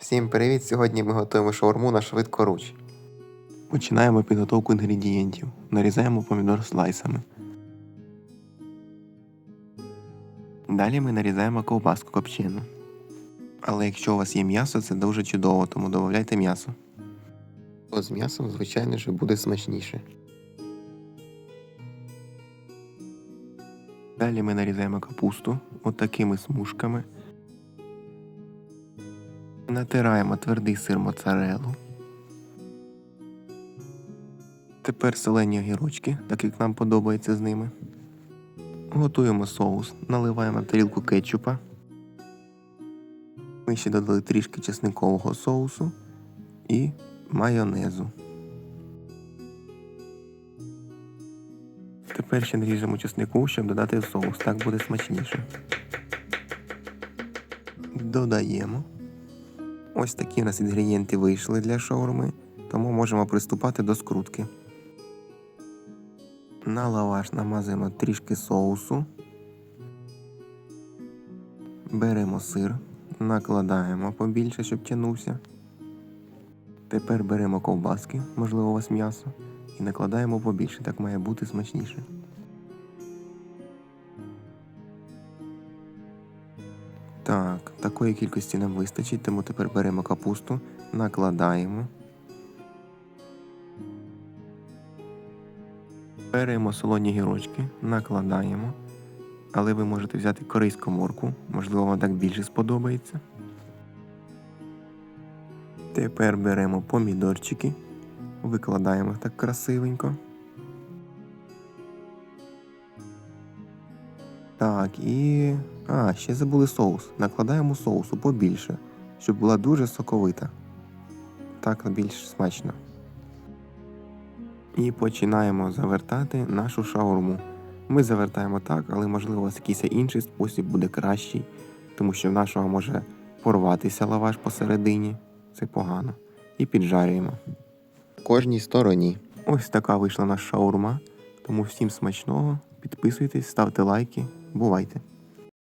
Всім привіт! Сьогодні ми готуємо шаурму на швидкоруч. Починаємо підготовку інгредієнтів. Нарізаємо помідор слайсами. Далі ми нарізаємо ковбаску копчену. Але якщо у вас є м'ясо, це дуже чудово, тому додавайте м'ясо. З м'ясом, звичайно ж, буде смачніше. Далі ми нарізаємо капусту от такими смужками. Натираємо твердий сир моцарелу. Тепер солені огірочки, так як нам подобається з ними. Готуємо соус, наливаємо в тарілку кетчупа. Ми ще додали трішки чесникового соусу і майонезу. Тепер ще наріжемо чеснику, щоб додати соус, так буде смачніше. Додаємо. Ось такі у нас інгредієнти вийшли для шаурми, тому можемо приступати до скрутки. На лаваш намазуємо трішки соусу. Беремо сир, накладаємо побільше, щоб тянувся. Тепер беремо ковбаски, можливо, у вас м'ясо, і накладаємо побільше, так має бути смачніше. Так, такої кількості нам вистачить, тому тепер беремо капусту, накладаємо. Беремо солоні гірочки, накладаємо. Але ви можете взяти корейську морку, можливо, вам так більше сподобається. Тепер беремо помідорчики, викладаємо так красивенько. Так, і. А, ще забули соус. Накладаємо соусу побільше, щоб була дуже соковита. Так більш смачно. І починаємо завертати нашу шаурму. Ми завертаємо так, але можливо якийсь інший спосіб буде кращий, тому що в нашого може порватися лаваш посередині. Це погано. І піджарюємо. В кожній стороні. Ось така вийшла наша шаурма. Тому всім смачного. Підписуйтесь, ставте лайки. Бувайте!